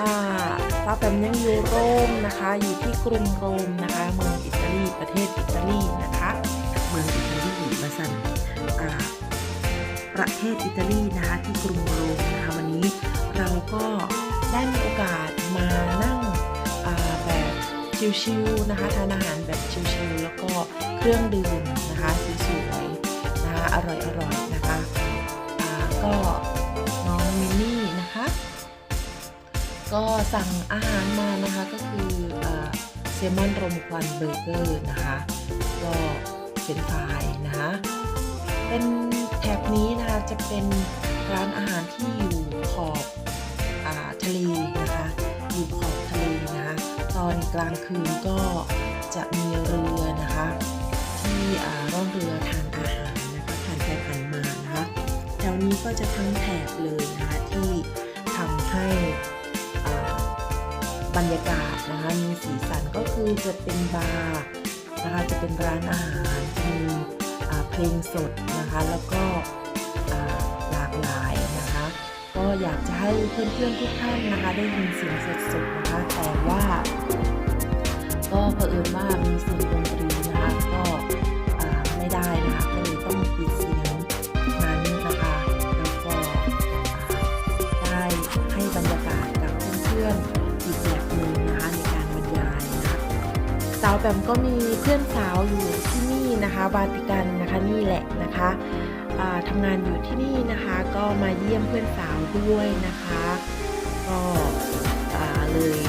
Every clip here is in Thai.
อ่าซาแปมยังอยู่โรมนะคะ อยู่ที่กรุงโรมนะคะ เมืองอิตาลี ประเทศอิตาลีนะคะ เมืองอิตาลีมาสันประเทศอิตาลีนะคะที่กรุงโรมนะคะวันนี้เราก็ได้มีโอกาสมานั่งแบบชิลๆนะคะทานอาหารแบบชิลๆแล้วก็เครื่องดื่มนะคะสวยๆนะคะอร่อยๆนะคะก็ ก็สั่งอาหารมานะคะก็คือเซลมอนรมควันเบอร์เกอร์นะคะ ก็เป็นไฟรายนะคะเป็นแถบนี้นะคะจะเป็นร้านอาหารที่อยู่ขอบอทะเลนะคะอยู่ขอบทะเลนะคะตอนกลางคืนก็จะมีเรือนะคะ ที่ร่องเรือทานอาหารนะคะผ่านไปผ่านมานะคะแถวนี้ก็จะทั้งแถบเลย รรยากาศนะคะมีสีสันก็คือจะเป็นบาร์นะคะจะเป็นร้านอาหารมีอ่าเพลงสดนะคะแล้วก็หลากหลายนะคะ ก็อยากจะให้เพื่อนๆทุกท่านนะคะได้ยินเสียงสดๆนะคะแต่ว่า ก็เผอิญว่ามีเสียงดนตรีนะคะก็ไม่ได้นะคะก็เลยต้องปิด แบมก็มีเพื่อนสาวอยู่ที่นี่นะคะบาติกันนะคะนี่แหละนะคะทำงานอยู่ที่นี่นะคะก็มาเยี่ยมเพื่อนสาวด้วยนะคะก็เลย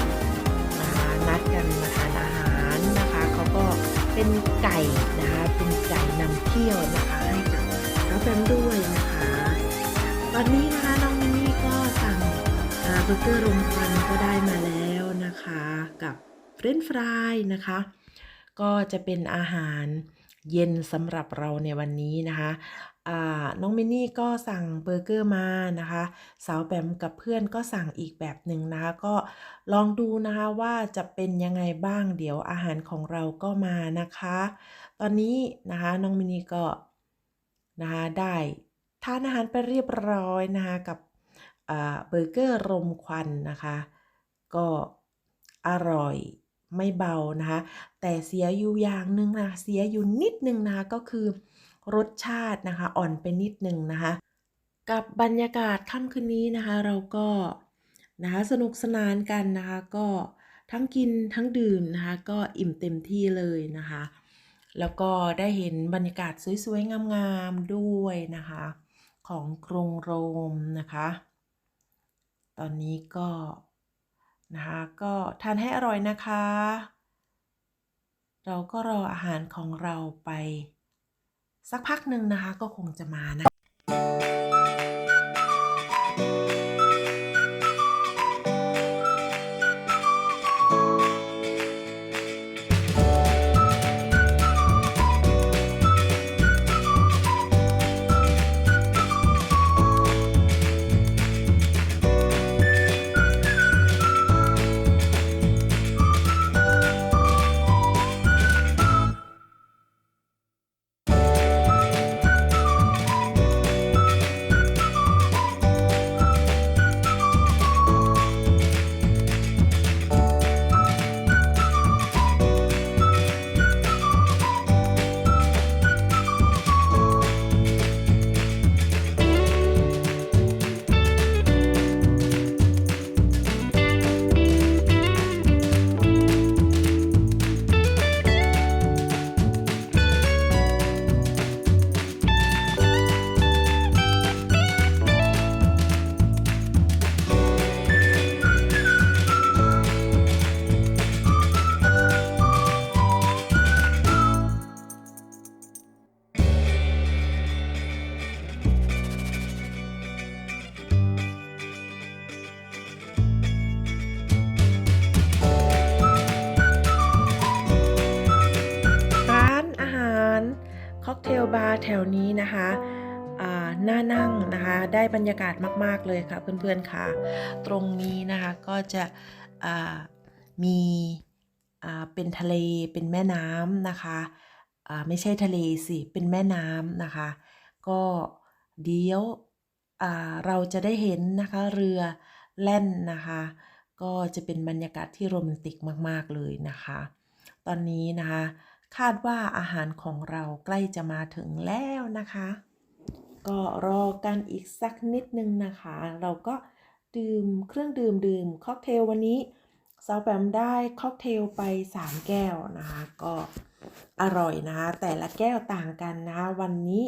นะคะนัดกันมาทานอาหารนะคะเขาก็เป็นไก่นะคะเป็นไก่นำเที่ยวนะคะให้กับน้องแฟมด้วยนะคะ ตอนนี้นะคะน้องมินนี่ก็สั่งเบอร์เกอร์รมควันก็ได้มาแล้วนะคะกับเฟรนฟรายนะคะ ก็จะเป็นอาหารเย็นสำหรับเราในวันนี้นะคะน้องมินนี่ก็สั่งเบอร์เกอร์มานะคะสาวแบมกับเพื่อนก็สั่งอีกแบบหนึ่งนะคะ ก็ลองดูนะคะว่าจะเป็นยังไงบ้างเดี๋ยวอาหารของเราก็มานะคะ ตอนนี้นะคะน้องมินนี่ก็นะคะได้ทานอาหารไปเรียบร้อยนะคะกับเบอร์เกอร์รมควันนะคะ ก็อร่อย ไม่เบานะคะ แต่เสียอยู่อย่างหนึ่งนะเสียอยู่นิดนึงนะคะก็คือรสชาตินะคะ อ่อนไปนิดนึงนะคะ กับบรรยากาศค่ำคืนนี้นะคะ เราก็นะคะสนุกสนานกันนะคะ ก็ทั้งกินทั้งดื่มนะคะ ก็อิ่มเต็มที่เลยนะคะ แล้วก็ได้เห็นบรรยากาศสวยๆงามๆด้วยนะคะ ของกรุงโรมนะคะ ตอนนี้ก็ นะคะ ก็ทานให้อร่อยนะคะ เราก็รออาหารของเราไป สักพักหนึ่งนะคะก็คงจะมานะ ค็อกเทลบาร์แถวนี้นะคะน่านั่งนะคะได้บรรยากาศมาก ๆ เลยค่ะเพื่อนๆค่ะ ตรงนี้นะคะก็จะมีเป็นทะเลเป็นแม่น้ำนะคะไม่ใช่ทะเลสิ เป็นแม่น้ำนะคะ ก็เดี๋ยวเราจะได้เห็นนะคะเรือแล่นนะคะ ก็จะเป็นบรรยากาศที่โรแมนติกมาก ๆ เลยนะคะ ตอนนี้นะคะ คาดว่าอาหารของเราใกล้จะมาถึงแล้วนะคะ ก็รอกันอีกสักนิดนึงนะคะ เราก็ดื่มเครื่องดื่มดื่มค็อกเทลวันนี้ซาวแปมได้ค็อกเทลไป 3 แก้วนะคะ ก็อร่อยนะคะแต่ละแก้วต่างกันนะคะวันนี้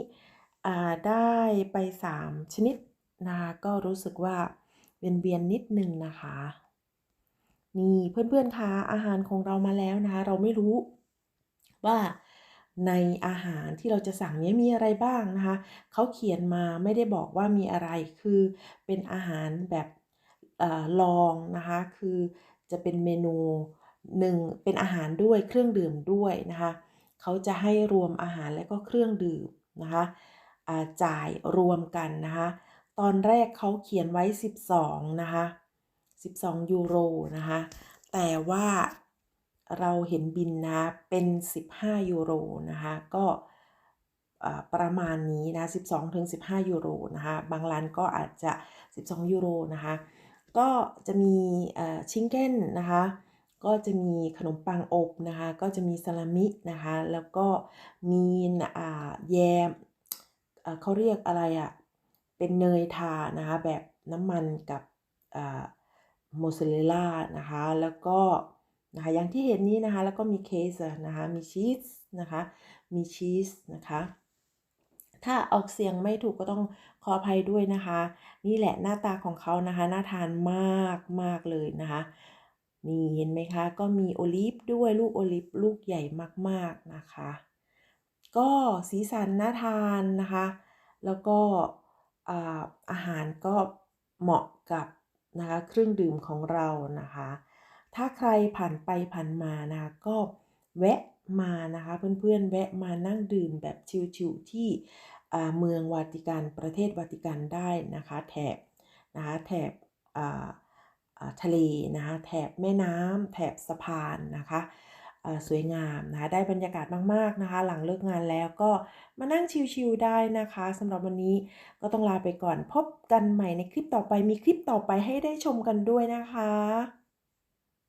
ได้ไป 3 ชนิดนะคะก็รู้สึกว่าเวียนๆนิดนึงนะคะ นี่เพื่อนๆคะอาหารของเรามาแล้วนะคะเราไม่รู้ ว่าในอาหารที่เราจะสั่งนี้มีอะไรบ้างนะคะ เขาเขียนมาไม่ได้บอกว่ามีอะไร คือเป็นอาหารแบบอลองนะคะ คือจะเป็นเมนูหนึ่งเป็นอาหารด้วยเครื่องดื่มด้วยนะคะ เขาจะให้รวมอาหารและก็เครื่องดื่มนะคะจ่ายรวมกันนะคะ ตอนแรกเขาเขียนไว้ 12 นะคะ 12 ยูโรนะคะ แต่ว่า เราเห็นบินนะเป็น 15 ยูโรนะคะก็ประมาณนี้นะ 12ถึง15 ยูโรนะคะบางร้านก็อาจจะ 12 ยูโรนะคะก็จะมีชิงเก้นนะคะก็จะมีขนมปังอบนะคะก็จะมีซาลามินะคะแล้วก็มีอ่าแยมเขาเรียกอะไรอะเป็นเนยทานะคะแบบน้ำมันกับอ่าโมซาเรลล่านะคะแล้วก็ นะคะอย่างที่เห็นนี้นะคะแล้วก็มีเคสนะคะมีชีสนะคะมีชีสนะคะถ้าออกเสียงไม่ถูกก็ต้องขออภัยด้วยนะคะ นี่แหละหน้าตาของเขานะคะน่าทานมากมากเลยนะคะนี่เห็นไหมคะ ก็มีโอลิฟด้วยลูกโอลิฟลูกใหญ่มากๆนะคะ ก็สีสันน่าทานนะคะ แล้วก็อาอาหารก็เหมาะกับนะคะเครื่องดื่มของเรานะคะ ถ้าใครผ่านไปผ่านมานะคะก็แวะมานะคะเพื่อนๆแวะมานั่งดื่มแบบชิลๆที่เมืองวาติกันประเทศวาติกันได้นะคะแถบนะคะแถบทะเลนะคะแถบแม่น้ำแถบสะพานนะคะสวยงามนะคะได้บรรยากาศมากๆนะคะ หลังเลิกงานแล้วก็มานั่งชิลๆได้นะคะสำหรับวันนี้ก็ต้องลาไปก่อนพบกันใหม่ในคลิปต่อไปมีคลิปต่อไปให้ได้ชมกันด้วยนะคะ